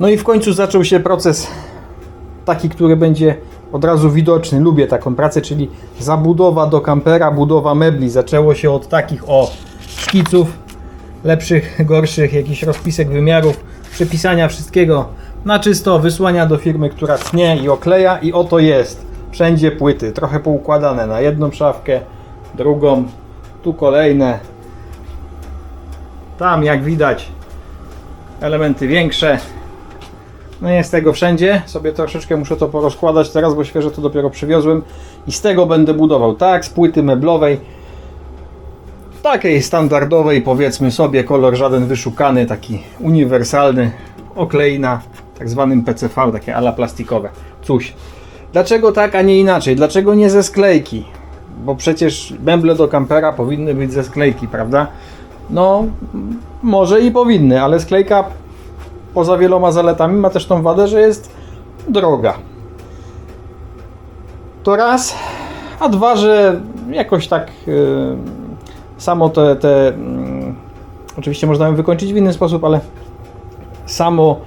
No i w końcu zaczął się proces taki, który będzie od razu widoczny. Lubię taką pracę, czyli zabudowa do kampera, budowa mebli. Zaczęło się od takich o szkiców, lepszych, gorszych, jakichś rozpisek wymiarów, przepisania wszystkiego na czysto, wysłania do firmy, która tnie i okleja i oto jest. Wszędzie płyty, trochę poukładane na jedną szafkę, drugą, tu kolejne. Tam jak widać elementy większe, no jest tego wszędzie. Sobie troszeczkę muszę to porozkładać teraz, bo świeżo to dopiero przywiozłem. I z tego będę budował. Tak, z płyty meblowej. Takiej standardowej, powiedzmy sobie, kolor żaden wyszukany, taki uniwersalny. Okleina, tak zwanym PCV, takie ala plastikowe. Coś. Dlaczego tak, a nie inaczej? Dlaczego nie ze sklejki? Bo przecież meble do kampera powinny być ze sklejki, prawda? No, może i powinny, ale sklejka poza wieloma zaletami ma też tą wadę, że jest droga. To raz, a dwa, że jakoś tak yy, samo te, te mm, oczywiście można ją wykończyć w inny sposób, ale samo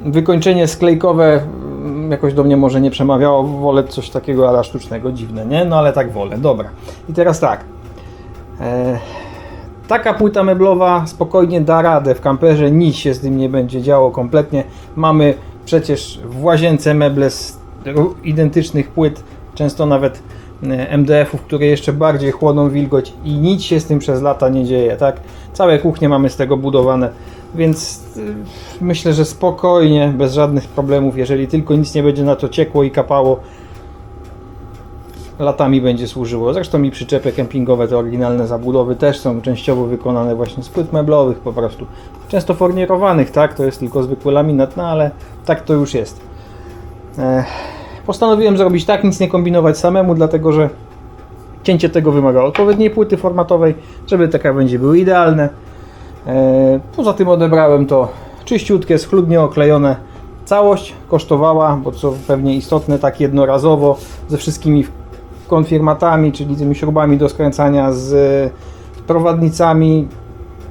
wykończenie sklejkowe mm, jakoś do mnie może nie przemawiało. Wolę coś takiego ala sztucznego, dziwne, nie? No ale tak wolę. Dobra. I teraz tak. E, Taka płyta meblowa spokojnie da radę w kamperze, nic się z tym nie będzie działo kompletnie. Mamy przecież w łazience meble z identycznych płyt, często nawet e, MDF-ów, które jeszcze bardziej chłoną wilgoć i nic się z tym przez lata nie dzieje, tak? Całe kuchnie mamy z tego budowane, więc y, myślę, że spokojnie, bez żadnych problemów, jeżeli tylko nic nie będzie na to ciekło i kapało, latami będzie służyło. Zresztą i przyczepy kempingowe, te oryginalne zabudowy też są częściowo wykonane właśnie z płyt meblowych po prostu. Często fornierowanych, tak? To jest tylko zwykły laminat, no ale tak to już jest. Postanowiłem zrobić tak, nic nie kombinować samemu, dlatego że cięcie tego wymaga odpowiedniej płyty formatowej, żeby te krawędzie były idealne. Poza tym odebrałem to czyściutkie, schludnie oklejone. Całość kosztowała, bo co pewnie istotne, tak jednorazowo, ze wszystkimi konfirmatami, czyli tymi śrubami do skręcania, z prowadnicami,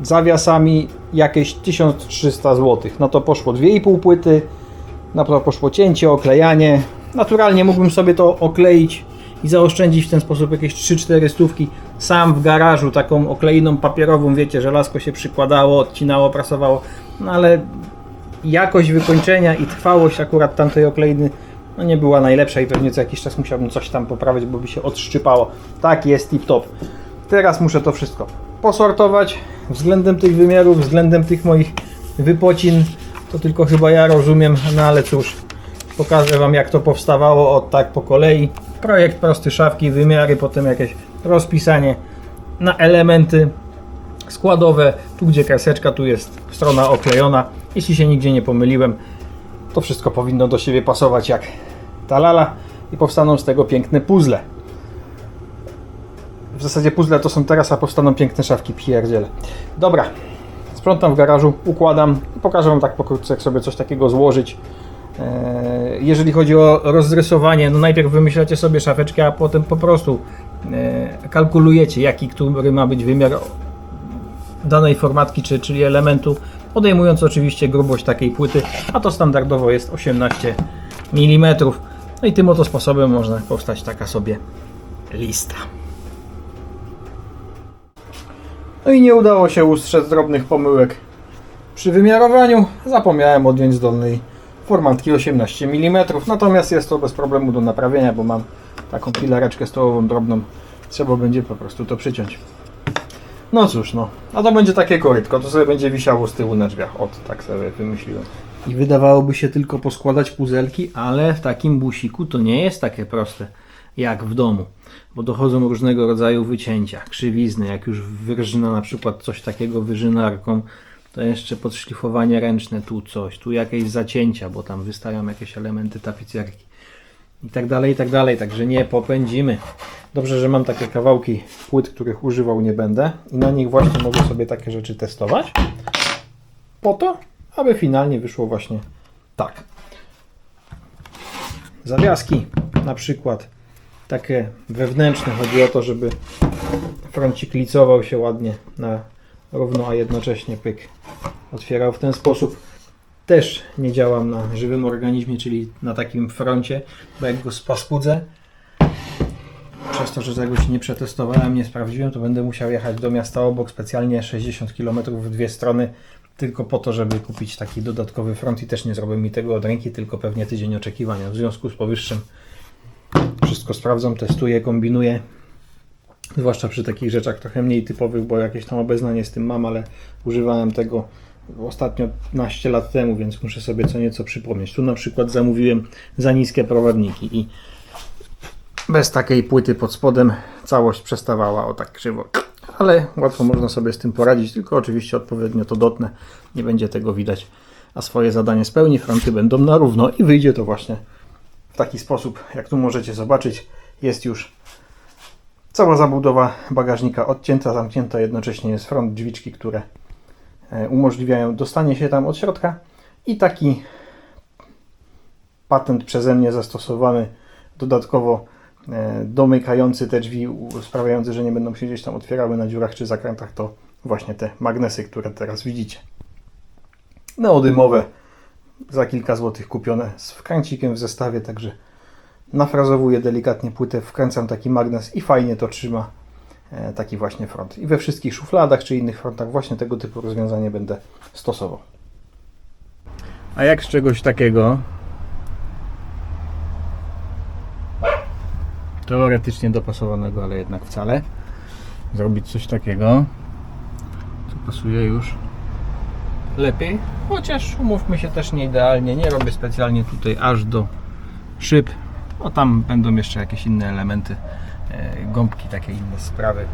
zawiasami, jakieś 1300 zł. Na to poszło 2,5 płyty, na to poszło cięcie, oklejanie. Naturalnie mógłbym sobie to okleić i zaoszczędzić w ten sposób jakieś 3-4 stówki sam w garażu, taką okleiną papierową, wiecie, żelazko się przykładało, odcinało, prasowało, no ale jakość wykończenia i trwałość akurat tamtej okleiny no nie była najlepsza i pewnie co jakiś czas musiałbym coś tam poprawić, bo by się odszczypało. Tak jest tip top. Teraz muszę to wszystko posortować względem tych wymiarów, względem tych moich wypocin. To tylko chyba ja rozumiem, no ale cóż, pokażę Wam jak to powstawało od tak po kolei. Projekt prosty szafki, wymiary, potem jakieś rozpisanie na elementy składowe. Tu gdzie kreseczka, tu jest strona oklejona. Jeśli się nigdzie nie pomyliłem, to wszystko powinno do siebie pasować jak ta lala i powstaną z tego piękne puzzle. W zasadzie puzzle to są teraz, a powstaną piękne szafki, pierdziele. Dobra, sprzątam w garażu, układam i pokażę Wam tak pokrótce, jak sobie coś takiego złożyć. Eee, Jeżeli chodzi o rozrysowanie, no najpierw wymyślacie sobie szafeczkę, a potem po prostu e, kalkulujecie, jaki który ma być wymiar danej formatki, czy, czyli elementu, odejmując oczywiście grubość takiej płyty, a to standardowo jest 18 mm. No i tym oto sposobem można powstać taka sobie lista. No i nie udało się ustrzec drobnych pomyłek przy wymiarowaniu. Zapomniałem odjąć z dolnej formatki 18 mm. Natomiast jest to bez problemu do naprawienia, bo mam taką pilareczkę stołową drobną. Trzeba będzie po prostu to przyciąć. No cóż, no. A to będzie takie korytko, to sobie będzie wisiało z tyłu na drzwiach. Ot, tak sobie wymyśliłem. I wydawałoby się tylko poskładać puzelki, ale w takim busiku to nie jest takie proste jak w domu, bo dochodzą różnego rodzaju wycięcia, krzywizny, jak już wyrżyna na przykład coś takiego wyżynarką, to jeszcze podszlifowanie ręczne, tu coś, tu jakieś zacięcia, bo tam wystają jakieś elementy tapicerki. I tak dalej, i tak dalej, także nie popędzimy. Dobrze, że mam takie kawałki płyt, których używał nie będę i na nich właśnie mogę sobie takie rzeczy testować. Po to, aby finalnie wyszło właśnie tak. Zawiaski na przykład takie wewnętrzne, chodzi o to, żeby froncik licował się ładnie na równo, a jednocześnie pyk otwierał w ten sposób. też nie działam na żywym organizmie, czyli na takim froncie, bo jak go spaskudzę, przez to, że tego się nie przetestowałem, nie sprawdziłem, to będę musiał jechać do miasta obok specjalnie 60 km w dwie strony, tylko po to, żeby kupić taki dodatkowy front i też nie zrobię mi tego od ręki, tylko pewnie tydzień oczekiwania. W związku z powyższym wszystko sprawdzam, testuję, kombinuję. Zwłaszcza przy takich rzeczach trochę mniej typowych, bo jakieś tam obeznanie z tym mam, ale używałem tego ostatnio 15 lat temu, więc muszę sobie co nieco przypomnieć. Tu na przykład zamówiłem za niskie prowadniki i bez takiej płyty pod spodem całość przestawała o tak krzywo. Ale łatwo można sobie z tym poradzić, tylko oczywiście odpowiednio to dotnę. Nie będzie tego widać, a swoje zadanie spełni. Fronty będą na równo i wyjdzie to właśnie w taki sposób, jak tu możecie zobaczyć. Jest już cała zabudowa bagażnika odcięta, zamknięta. Jednocześnie jest front drzwiczki, które e, umożliwiają dostanie się tam od środka i taki patent przeze mnie zastosowany dodatkowo domykający te drzwi, sprawiający, że nie będą się gdzieś tam otwierały na dziurach czy zakrętach, to właśnie te magnesy, które teraz widzicie. Neodymowe za kilka złotych kupione z wkręcikiem w zestawie, także nafrazowuję delikatnie płytę, wkręcam taki magnes i fajnie to trzyma e, taki właśnie front. I we wszystkich szufladach czy innych frontach właśnie tego typu rozwiązanie będę stosował. A jak z czegoś takiego teoretycznie dopasowanego, ale jednak wcale zrobić coś takiego co pasuje już lepiej, chociaż umówmy się też nie idealnie, nie robię specjalnie tutaj aż do szyb, no tam będą jeszcze jakieś inne elementy, e, gąbki, takie inne sprawy,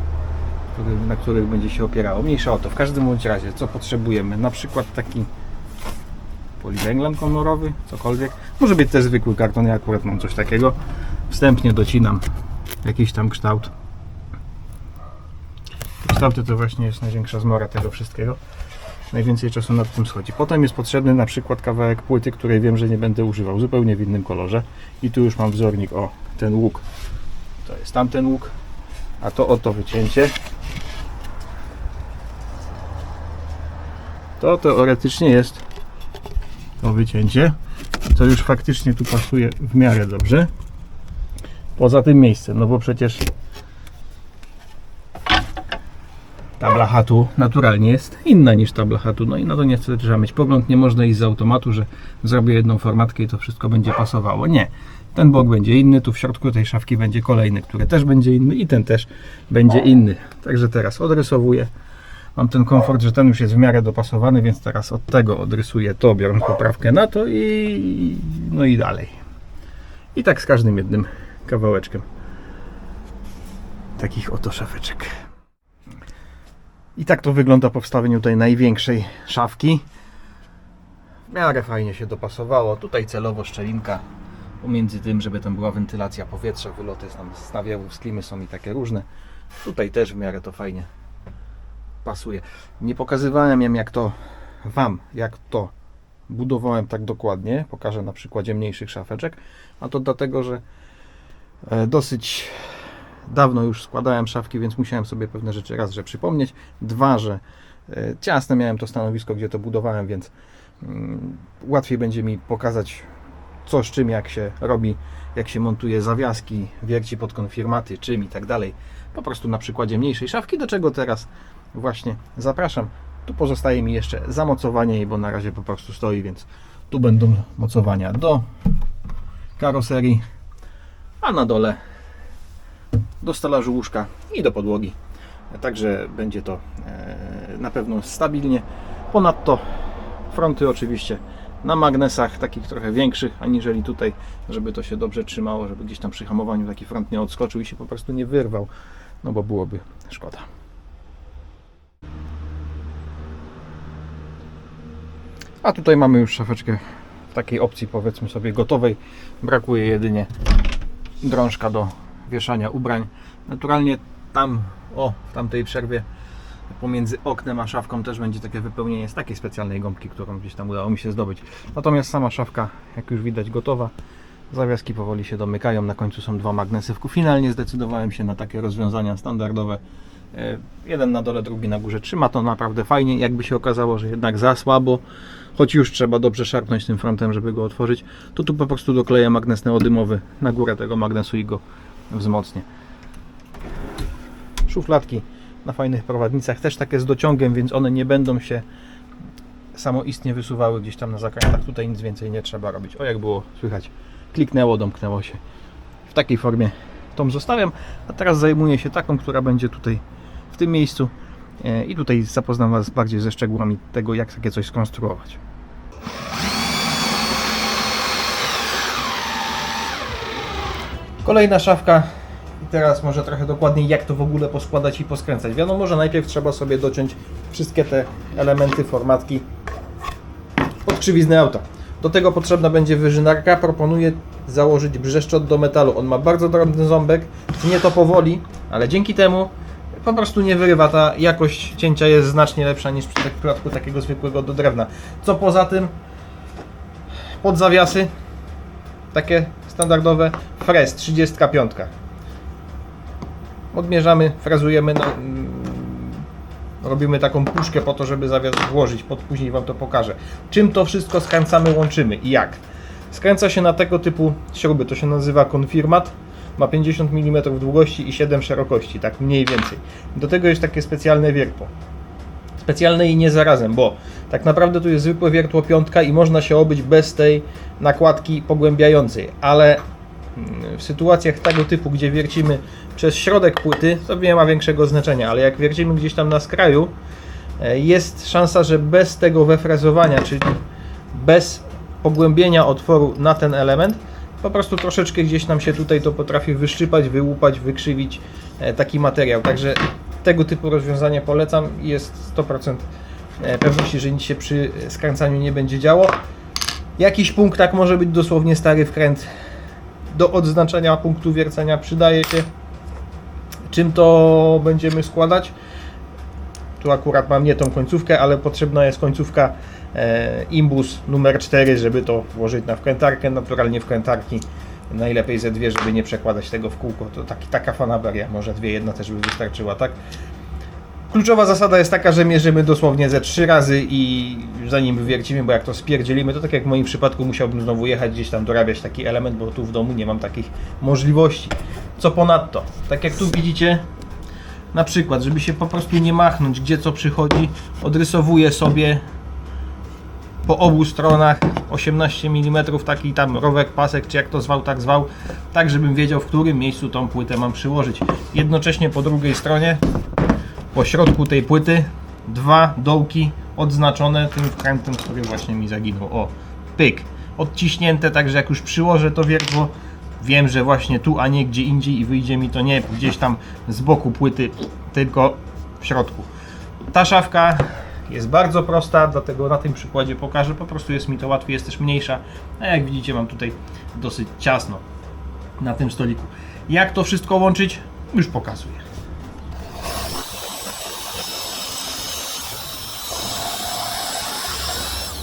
na których będzie się opierało. Mniejsza o to, w każdym bądź razie, co potrzebujemy, na przykład taki poliwęglan kolorowy, cokolwiek, może być też zwykły karton, ja akurat mam coś takiego, wstępnie docinam jakiś tam kształt. Kształty to właśnie jest największa zmora tego wszystkiego. Najwięcej czasu nad tym schodzi. Potem jest potrzebny na przykład kawałek płyty, której wiem, że nie będę używał, zupełnie w innym kolorze. I tu już mam wzornik, o, ten łuk. To jest tamten łuk, a to oto wycięcie. To teoretycznie jest to wycięcie. To już faktycznie tu pasuje w miarę dobrze. Poza tym miejscem, no bo przecież ta blacha tu naturalnie jest inna niż ta blacha tu. No i na to niestety trzeba mieć pogląd. Nie można iść z automatu, że zrobię jedną formatkę i to wszystko będzie pasowało. Nie. Ten bok będzie inny, tu w środku tej szafki będzie kolejny, który też będzie inny i ten też będzie inny. Także teraz odrysowuję. Mam ten komfort, że ten już jest w miarę dopasowany, więc teraz od tego odrysuję to, biorąc poprawkę na to i no i dalej. I tak z każdym jednym kawałeczkiem takich oto szafeczek. I tak to wygląda po wstawieniu tej największej szafki. W miarę fajnie się dopasowało. Tutaj celowo szczelinka pomiędzy tym, żeby tam była wentylacja powietrza, wyloty z nawiewów, z klimy są i takie różne. Tutaj też w miarę to fajnie pasuje. Nie pokazywałem jem jak to Wam, jak to budowałem tak dokładnie. Pokażę na przykładzie mniejszych szafeczek. A to dlatego, że dosyć dawno już składałem szafki, więc musiałem sobie pewne rzeczy raz, że przypomnieć. Dwa, że e, ciasne miałem to stanowisko, gdzie to budowałem, więc mm, łatwiej będzie mi pokazać co z czym, jak się robi, jak się montuje zawiaski, wierci pod konfirmaty, czym i tak dalej. Po prostu na przykładzie mniejszej szafki, do czego teraz właśnie zapraszam. Tu pozostaje mi jeszcze zamocowanie bo na razie po prostu stoi, więc tu będą mocowania do karoserii, a na dole do stelażu łóżka i do podłogi. Także będzie to e, na pewno stabilnie. Ponadto fronty oczywiście na magnesach, takich trochę większych, aniżeli tutaj, żeby to się dobrze trzymało, żeby gdzieś tam przy hamowaniu taki front nie odskoczył i się po prostu nie wyrwał, no bo byłoby szkoda. A tutaj mamy już szafeczkę w takiej opcji powiedzmy sobie gotowej. Brakuje jedynie drążka do wieszania ubrań. Naturalnie tam, o, w tamtej przerwie pomiędzy oknem a szafką też będzie takie wypełnienie z takiej specjalnej gąbki, którą gdzieś tam udało mi się zdobyć. Natomiast sama szafka, jak już widać, gotowa. Zawiaski powoli się domykają, na końcu są dwa magnesy. Finalnie zdecydowałem się na takie rozwiązania standardowe E, Jeden na dole, drugi na górze. Trzyma to naprawdę fajnie. Jakby się okazało, że jednak za słabo, choć już trzeba dobrze szarpnąć tym frontem, żeby go otworzyć, to tu po prostu dokleję magnes neodymowy na górę tego magnesu i go wzmocnię. Szufladki na fajnych prowadnicach też takie z dociągiem, więc one nie będą się samoistnie wysuwały gdzieś tam na zakrętach. Tutaj nic więcej nie trzeba robić. O jak było słychać, kliknęło, domknęło się. W takiej formie tą zostawiam, a teraz zajmuję się taką, która będzie tutaj w tym miejscu i tutaj zapoznam Was bardziej ze szczegółami tego, jak takie coś skonstruować. Kolejna szafka i teraz może trochę dokładniej jak to w ogóle poskładać i poskręcać. Wiadomo, że najpierw trzeba sobie dociąć wszystkie te elementy formatki od krzywizny auta. Do tego potrzebna będzie wyżynarka. Proponuję założyć brzeszczot do metalu. On ma bardzo drobny ząbek, tnie to powoli, ale dzięki temu po prostu nie wyrywa. Ta jakość cięcia jest znacznie lepsza niż przy przypadku takiego zwykłego do drewna. Co poza tym, pod zawiasy, takie standardowe, frez 35. Odmierzamy, frezujemy, no, mm, robimy taką puszkę po to, żeby zawias włożyć, pod później Wam to pokażę. Czym to wszystko skręcamy, łączymy i jak? Skręca się na tego typu śruby, to się nazywa konfirmat. Ma 50 mm długości i 7 szerokości, tak mniej więcej. Do tego jest takie specjalne wiertło. Specjalne i nie zarazem, bo tak naprawdę tu jest zwykłe wiertło piątka i można się obyć bez tej nakładki pogłębiającej, ale mm, w sytuacjach tego typu, gdzie wiercimy przez środek płyty, to nie ma większego znaczenia, ale jak wiercimy gdzieś tam na skraju, e, jest szansa, że bez tego wefrezowania, czyli bez pogłębienia otworu na ten element, po prostu troszeczkę gdzieś nam się tutaj to potrafi wyszczypać, wyłupać, wykrzywić e, taki materiał. Także tego typu rozwiązanie polecam jest 100% e, pewności, że nic się przy skręcaniu nie będzie działo. Jakiś punkt tak może być dosłownie stary wkręt do odznaczenia punktu wiercenia przydaje się. Czym to będziemy składać? Tu akurat mam nie tą końcówkę, ale potrzebna jest końcówka imbus numer 4, żeby to włożyć na wkrętarkę. Naturalnie wkrętarki najlepiej ze dwie, żeby nie przekładać tego w kółko. To taki, taka fanaberia, może dwie, jedna też by wystarczyła, tak? Kluczowa zasada jest taka, że mierzymy dosłownie ze trzy razy i zanim wywiercimy, bo jak to spierdzielimy, to tak jak w moim przypadku musiałbym znowu jechać gdzieś tam dorabiać taki element, bo tu w domu nie mam takich możliwości. Co ponadto, tak jak tu widzicie, na przykład, żeby się po prostu nie machnąć, gdzie co przychodzi, odrysowuję sobie po obu stronach 18 mm taki tam rowek, pasek, czy jak to zwał, tak zwał, tak żebym wiedział w którym miejscu tą płytę mam przyłożyć. Jednocześnie po drugiej stronie, po środku tej płyty, dwa dołki odznaczone tym wkrętem, który właśnie mi zaginął. O, pyk, odciśnięte, także jak już przyłożę to wiertło, wiem, że właśnie tu, a nie gdzie indziej i wyjdzie mi to nie gdzieś tam z boku płyty, tylko w środku. Ta szafka jest bardzo prosta, dlatego na tym przykładzie pokażę. Po prostu jest mi to łatwiej, jest też mniejsza. A jak widzicie, mam tutaj dosyć ciasno na tym stoliku. Jak to wszystko łączyć? Już pokazuję.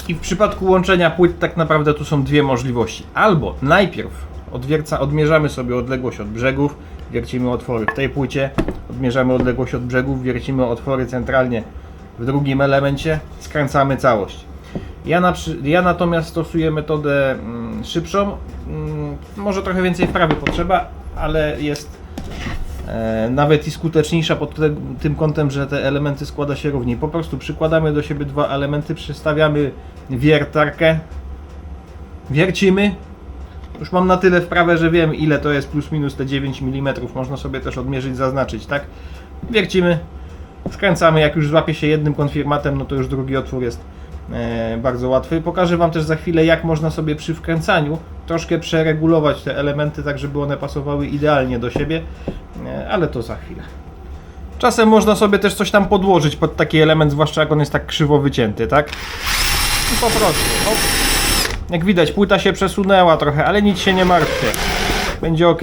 I w przypadku łączenia płyt tak naprawdę tu są dwie możliwości. Albo najpierw odwierca, odmierzamy sobie odległość od brzegów, wiercimy otwory w tej płycie, odmierzamy odległość od brzegów, wiercimy otwory centralnie w drugim elemencie, skręcamy całość. Ja, na, ja natomiast stosuję metodę mm, szybszą, mm, może trochę więcej wprawy potrzeba, ale jest e, nawet i skuteczniejsza pod tym kątem, że te elementy składa się równiej. Po prostu przykładamy do siebie dwa elementy, przystawiamy wiertarkę, wiercimy. Już mam na tyle wprawę, że wiem ile to jest plus minus te 9 mm. Można sobie też odmierzyć, zaznaczyć, tak? Wiercimy, skręcamy. Jak już złapie się jednym konfirmatem, no to już drugi otwór jest e, bardzo łatwy. Pokażę Wam też za chwilę, jak można sobie przy wkręcaniu troszkę przeregulować te elementy, tak żeby one pasowały idealnie do siebie, e, ale to za chwilę. Czasem można sobie też coś tam podłożyć pod taki element, zwłaszcza jak on jest tak krzywo wycięty, tak? I po prostu. Hop. Jak widać, płyta się przesunęła trochę, ale nic się nie martwcie. Będzie ok.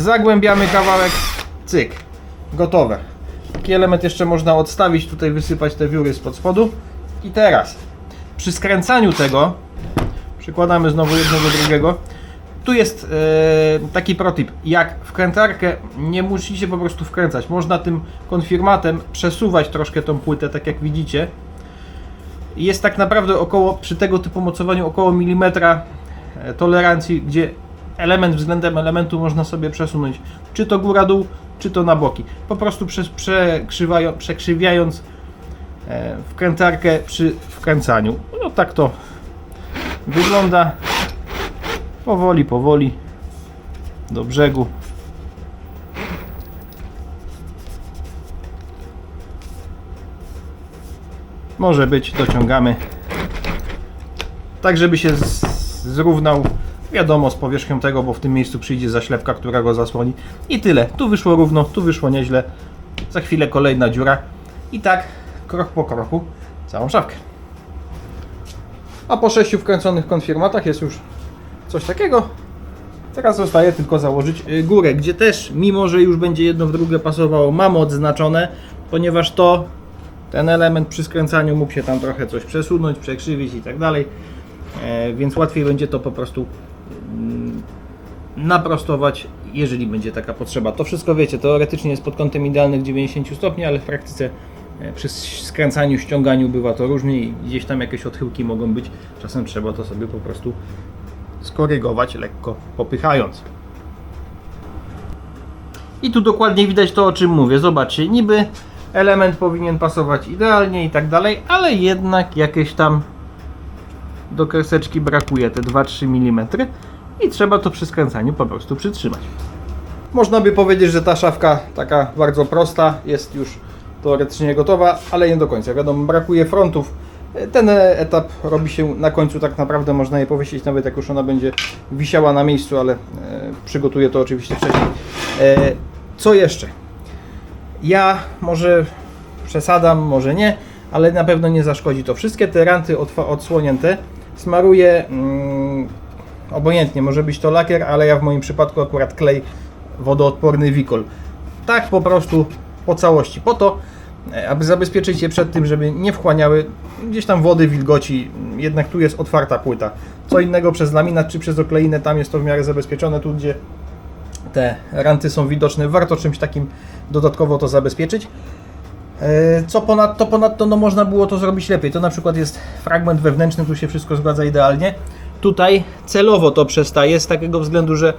Zagłębiamy kawałek, cyk, gotowe. Taki element jeszcze można odstawić, tutaj wysypać te wióry spod spodu. I teraz, przy skręcaniu tego, przykładamy znowu jedno do drugiego, Tu jest e, taki protip. Jak wkrętarkę nie musicie po prostu wkręcać. Można tym konfirmatem przesuwać troszkę tą płytę, tak jak widzicie. Jest tak naprawdę około, przy tego typu mocowaniu, około milimetra e, tolerancji, gdzie element względem elementu można sobie przesunąć. Czy to góra-dół, czy to na boki. Po prostu przekrzywiając e, wkrętarkę przy wkręcaniu. No tak to wygląda. Powoli, powoli do brzegu. Może być, dociągamy. Tak, żeby się zrównał, wiadomo, z powierzchnią tego, bo w tym miejscu przyjdzie zaślepka, która go zasłoni. I tyle. Tu wyszło równo, tu wyszło nieźle. Za chwilę kolejna dziura. I tak, krok po kroku, całą szafkę. A po sześciu wkręconych konfirmatach jest już coś takiego. Teraz zostaje tylko założyć y, górę, gdzie też, mimo że już będzie jedno w drugie pasowało, mam odznaczone, ponieważ to, ten element przy skręcaniu mógł się tam trochę coś przesunąć, przekrzywić i tak dalej, E, więc łatwiej będzie to po prostu naprostować, jeżeli będzie taka potrzeba. To wszystko wiecie, teoretycznie jest pod kątem idealnych 90 stopni, ale w praktyce e, przy skręcaniu, ściąganiu bywa to różnie i gdzieś tam jakieś odchyłki mogą być. Czasem trzeba to sobie po prostu skorygować, lekko popychając. I tu dokładnie widać to, o czym mówię. Zobaczcie, niby element powinien pasować idealnie i tak dalej, ale jednak jakieś tam do kreseczki brakuje, te 2-3 mm i trzeba to przy skręcaniu po prostu przytrzymać. Można by powiedzieć, że ta szafka taka bardzo prosta jest już teoretycznie gotowa, ale nie do końca. Wiadomo, brakuje frontów. Ten etap robi się na końcu, tak naprawdę można je powiesić, nawet jak już ona będzie wisiała na miejscu, ale e, przygotuję to oczywiście wcześniej. E, co jeszcze? Ja może przesadam, może nie, ale na pewno nie zaszkodzi to. Wszystkie te ranty odsłonięte smaruję mm, obojętnie, może być to lakier, ale ja w moim przypadku akurat klej wodoodporny Wikol. Tak po prostu po całości, po to, e, aby zabezpieczyć je przed tym, żeby nie wchłaniały gdzieś tam wody, wilgoci, jednak tu jest otwarta płyta. Co innego przez laminat czy przez okleinę, tam jest to w miarę zabezpieczone, tu gdzie te ranty są widoczne, warto czymś takim dodatkowo to zabezpieczyć. E, Co ponadto, ponadto no można było to zrobić lepiej. To na przykład jest fragment wewnętrzny, tu się wszystko zgadza idealnie. Tutaj celowo to przestaje z takiego względu, że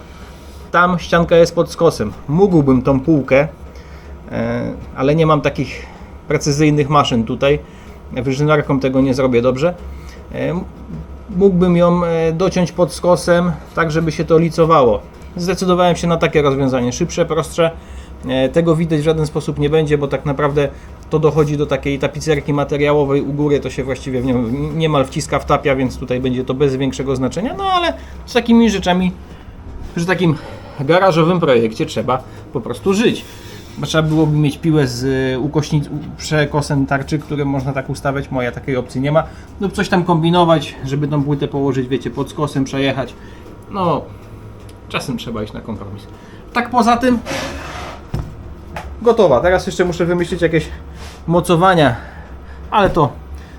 tam ścianka jest pod skosem. Mógłbym tą półkę, e, ale nie mam takich precyzyjnych maszyn tutaj. Wyżynarką tego nie zrobię dobrze. E, Mógłbym ją e, dociąć pod skosem, tak żeby się to licowało. Zdecydowałem się na takie rozwiązanie, szybsze, prostsze. Tego widać w żaden sposób nie będzie, bo tak naprawdę to dochodzi do takiej tapicerki materiałowej u góry, to się właściwie w nią niemal wciska, wtapia, więc tutaj będzie to bez większego znaczenia. No ale z takimi rzeczami przy takim garażowym projekcie trzeba po prostu żyć. Trzeba byłoby mieć piłę z y, ukośnic, przekosem tarczy, które można tak ustawiać. Moja takiej opcji nie ma. Lub coś tam kombinować, żeby tą płytę położyć, wiecie, pod skosem przejechać. No, czasem trzeba iść na kompromis. Tak poza tym, gotowa. Teraz jeszcze muszę wymyślić jakieś mocowania, ale to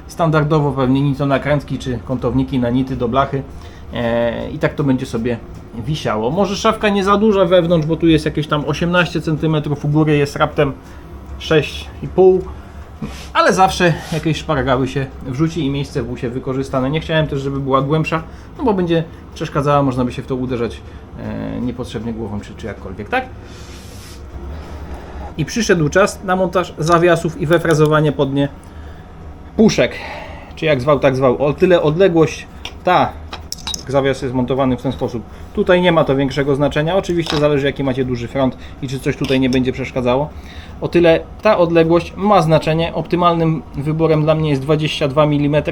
standardowo pewnie nito nakrętki czy kątowniki na nity do blachy e, i tak to będzie sobie wisiało. Może szafka nie za duża wewnątrz, bo tu jest jakieś tam 18 cm, u góry jest raptem 6,5 ale zawsze jakieś szparagały się wrzuci i miejsce w się wykorzystane. Nie chciałem też, żeby była głębsza, no bo będzie przeszkadzała, można by się w to uderzać e, niepotrzebnie głową czy, czy jakkolwiek, tak? I przyszedł czas na montaż zawiasów i wefrezowanie pod nie puszek, czy jak zwał, tak zwał. O tyle odległość ta zawias jest montowany w ten sposób. Tutaj nie ma to większego znaczenia. Oczywiście zależy jaki macie duży front i czy coś tutaj nie będzie przeszkadzało. O tyle ta odległość ma znaczenie. Optymalnym wyborem dla mnie jest 22 mm.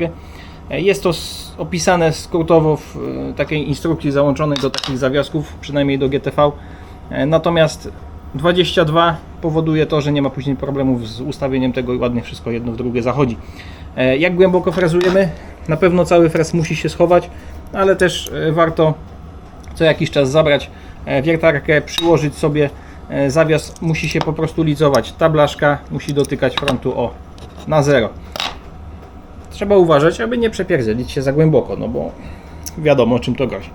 Jest to opisane skrótowo w e, takiej instrukcji załączonej do takich zawiasków, przynajmniej do GTV. E, Natomiast 22 powoduje to, że nie ma później problemów z ustawieniem tego i ładnie wszystko jedno w drugie zachodzi. E, Jak głęboko frezujemy? Na pewno cały frez musi się schować, ale też e, warto co jakiś czas zabrać e, wiertarkę, przyłożyć sobie zawias, musi się po prostu licować. Ta blaszka musi dotykać frontu o na zero. Trzeba uważać, aby nie przepierdzielić się za głęboko, no bo wiadomo czym to grozi.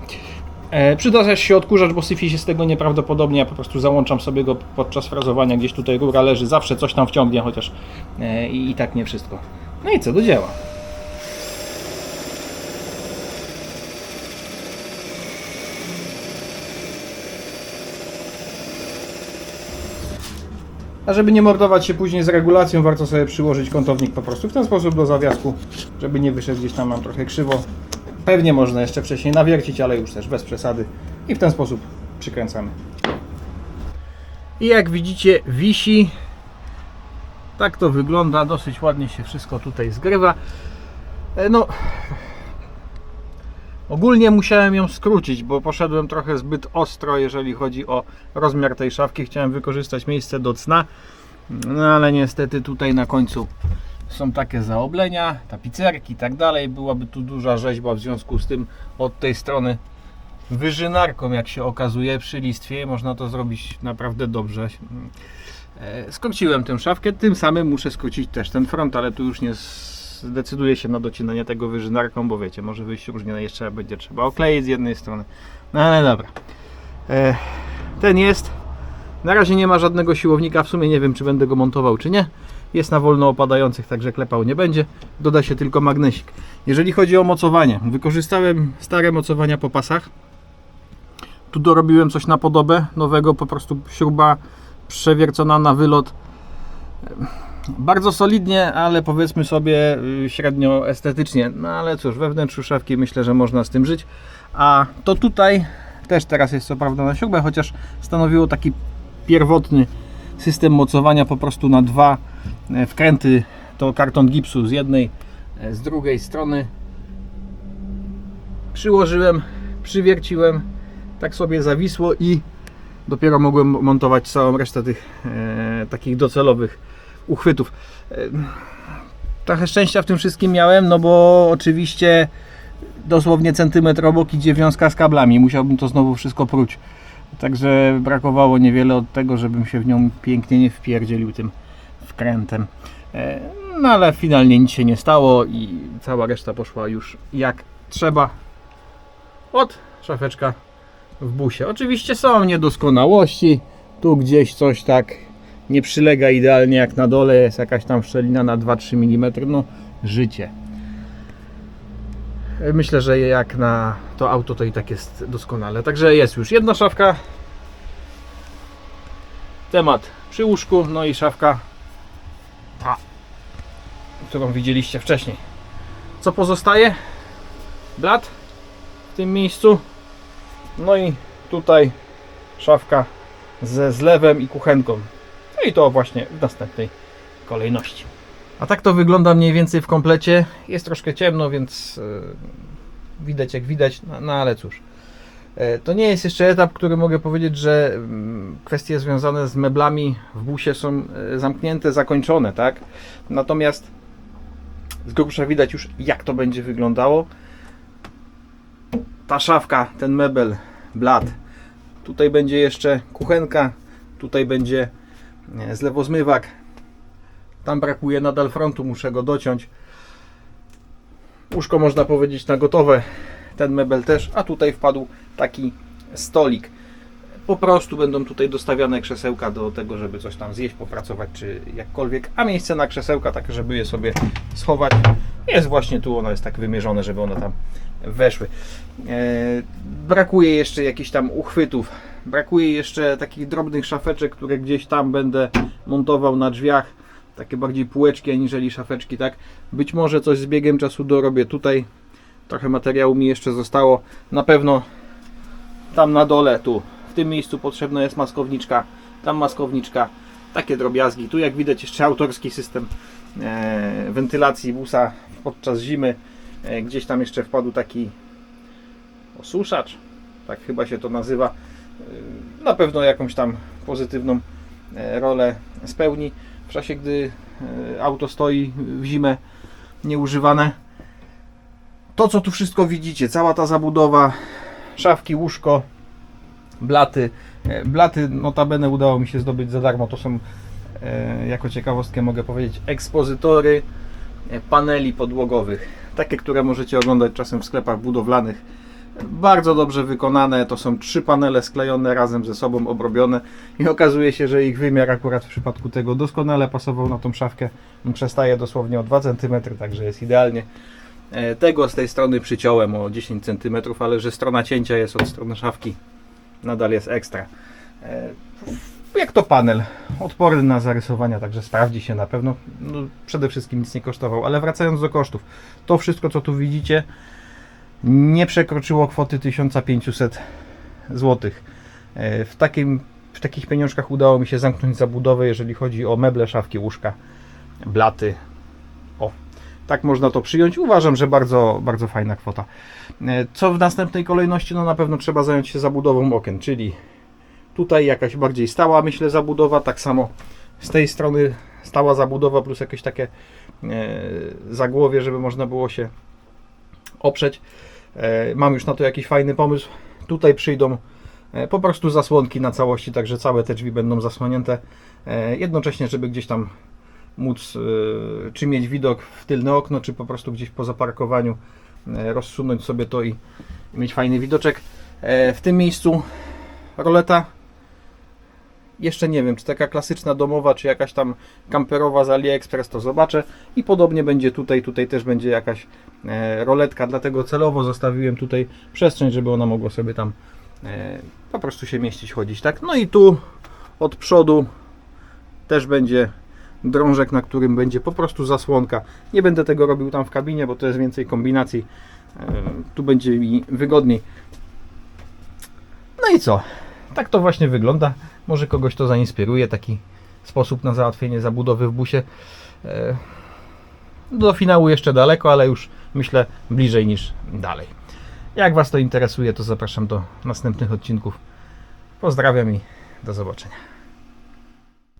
E, przyda też się odkurzacz, bo syfi się z tego nieprawdopodobnie. Ja po prostu załączam sobie go podczas frazowania. Gdzieś tutaj rura leży, zawsze coś tam wciągnie, chociaż e, i, i tak nie wszystko. No i co, do dzieła. A żeby nie mordować się później z regulacją, warto sobie przyłożyć kątownik po prostu w ten sposób do zawiasku, żeby nie wyszedł gdzieś tam nam trochę krzywo. Pewnie można jeszcze wcześniej nawiercić, ale już też bez przesady. I w ten sposób przykręcamy. I jak widzicie, wisi. Tak to wygląda. Dosyć ładnie się wszystko tutaj zgrywa. E, No, Ogólnie musiałem ją skrócić, bo poszedłem trochę zbyt ostro, jeżeli chodzi o rozmiar tej szafki. Chciałem wykorzystać miejsce do cna, no ale niestety tutaj na końcu są takie zaoblenia, tapicerki i tak dalej. Byłaby tu duża rzeźba, w związku z tym od tej strony wyżynarką, jak się okazuje, przy listwie można to zrobić naprawdę dobrze. E, Skróciłem tę szafkę, tym samym muszę skrócić też ten front, ale tu już nie zdecyduję się na docinanie tego wyżynarką, bo wiecie, może wyjść różnie, jeszcze będzie trzeba okleić z jednej strony. No ale dobra. E, Ten jest. Na razie nie ma żadnego siłownika, w sumie nie wiem, czy będę go montował, czy nie. Jest na wolno opadających, także klepał nie będzie. Doda się tylko magnesik. Jeżeli chodzi o mocowanie, wykorzystałem stare mocowania po pasach. Tu dorobiłem coś na podobę nowego, po prostu śruba przewiercona na wylot. Bardzo solidnie, ale powiedzmy sobie y, średnio estetycznie. No ale cóż, we wnętrzu szafki myślę, że można z tym żyć. A to tutaj też teraz jest co prawda na śrubę, chociaż stanowiło taki pierwotny system mocowania po prostu na dwa wkręty. To karton gipsu z jednej, e, z drugiej strony. Przyłożyłem, przywierciłem, tak sobie zawisło i dopiero mogłem montować całą resztę tych e, takich docelowych uchwytów. E, Trochę szczęścia w tym wszystkim miałem, no bo oczywiście dosłownie centymetr obok idzie wiązka z kablami. Musiałbym to znowu wszystko próć. Także brakowało niewiele od tego, żebym się w nią pięknie nie wpierdzielił tym wkrętem. E, No ale finalnie nic się nie stało i cała reszta poszła już jak trzeba. Od szafeczka w busie. Oczywiście są niedoskonałości. Tu gdzieś coś tak nie przylega idealnie jak na dole. Jest jakaś tam szczelina na 2-3 mm. No, życie. Myślę, że jak na to auto to i tak jest doskonale. Także jest już jedna szafka. Temat przy łóżku, no i szafka ta, którą widzieliście wcześniej. Co pozostaje? Blat w tym miejscu. No i tutaj szafka ze zlewem i kuchenką. No i to właśnie w następnej kolejności. A tak to wygląda mniej więcej w komplecie. Jest troszkę ciemno, więc e, widać jak widać, no, no ale cóż. E, To nie jest jeszcze etap, który mogę powiedzieć, że mm, kwestie związane z meblami w busie są e, zamknięte, zakończone, tak? Natomiast z grubsza widać już jak to będzie wyglądało. Ta szafka, ten mebel, blat. Tutaj będzie jeszcze kuchenka, tutaj będzie e, zlewozmywak. Tam brakuje nadal frontu, muszę go dociąć. Łóżko można powiedzieć na gotowe, ten mebel też, a tutaj wpadł taki stolik. Po prostu będą tutaj dostawiane krzesełka do tego, żeby coś tam zjeść, popracować czy jakkolwiek, a miejsce na krzesełka tak, żeby je sobie schować jest właśnie tu, ono jest tak wymierzone, żeby one tam weszły. E, brakuje jeszcze jakichś tam uchwytów, brakuje jeszcze takich drobnych szafeczek, które gdzieś tam będę montował na drzwiach, takie bardziej półeczki aniżeli szafeczki, tak? Być może coś z biegiem czasu dorobię tutaj, trochę materiału mi jeszcze zostało, na pewno tam na dole, tu, w tym miejscu potrzebna jest maskowniczka, tam maskowniczka, takie drobiazgi. Tu jak widać jeszcze autorski system e, wentylacji busa podczas zimy. E, gdzieś tam jeszcze wpadł taki osuszacz, tak chyba się to nazywa. E, na pewno jakąś tam pozytywną e, rolę spełni w czasie, gdy e, auto stoi w zimę nieużywane. To co tu wszystko widzicie, cała ta zabudowa, szafki, łóżko, blaty. E, Blaty notabene udało mi się zdobyć za darmo. To są, e, jako ciekawostkę mogę powiedzieć, ekspozytory e, paneli podłogowych. Takie, które możecie oglądać czasem w sklepach budowlanych. Bardzo dobrze wykonane, to są trzy panele sklejone razem ze sobą, obrobione i okazuje się, że ich wymiar akurat w przypadku tego doskonale pasował na tą szafkę. Przestaje dosłownie o 2 cm, także jest idealnie. E, Tego z tej strony przyciąłem o 10 cm, ale że strona cięcia jest od strony szafki, nadal jest ekstra. E, Jak to panel, odporny na zarysowania, także sprawdzi się na pewno. No, przede wszystkim nic nie kosztował, ale wracając do kosztów, to wszystko co tu widzicie nie przekroczyło kwoty 1500 zł. E, W, takim, w takich pieniążkach udało mi się zamknąć zabudowę, jeżeli chodzi o meble, szafki, łóżka, blaty. Tak można to przyjąć. Uważam, że bardzo, bardzo fajna kwota. E, Co w następnej kolejności? No na pewno trzeba zająć się zabudową okien, czyli tutaj jakaś bardziej stała, myślę, zabudowa. Tak samo z tej strony stała zabudowa plus jakieś takie e, zagłowie, żeby można było się oprzeć. E, Mam już na to jakiś fajny pomysł. Tutaj przyjdą po prostu zasłonki na całości, także całe te drzwi będą zasłonięte. Jednocześnie, żeby gdzieś tam móc, e, czy mieć widok w tylne okno, czy po prostu gdzieś po zaparkowaniu e, rozsunąć sobie to i mieć fajny widoczek. E, W tym miejscu roleta jeszcze nie wiem, czy taka klasyczna domowa, czy jakaś tam kamperowa z AliExpress, to zobaczę. I podobnie będzie tutaj, tutaj też będzie jakaś roletka, dlatego celowo zostawiłem tutaj przestrzeń, żeby ona mogła sobie tam po prostu się mieścić, chodzić, tak? No i tu od przodu też będzie drążek, na którym będzie po prostu zasłonka. Nie będę tego robił tam w kabinie, bo to jest więcej kombinacji. E, Tu będzie mi wygodniej. No i co? Tak to właśnie wygląda. Może kogoś to zainspiruje, taki sposób na załatwienie zabudowy w busie. E, Do finału jeszcze daleko, ale już myślę bliżej niż dalej. Jak Was to interesuje, to zapraszam do następnych odcinków. Pozdrawiam i do zobaczenia.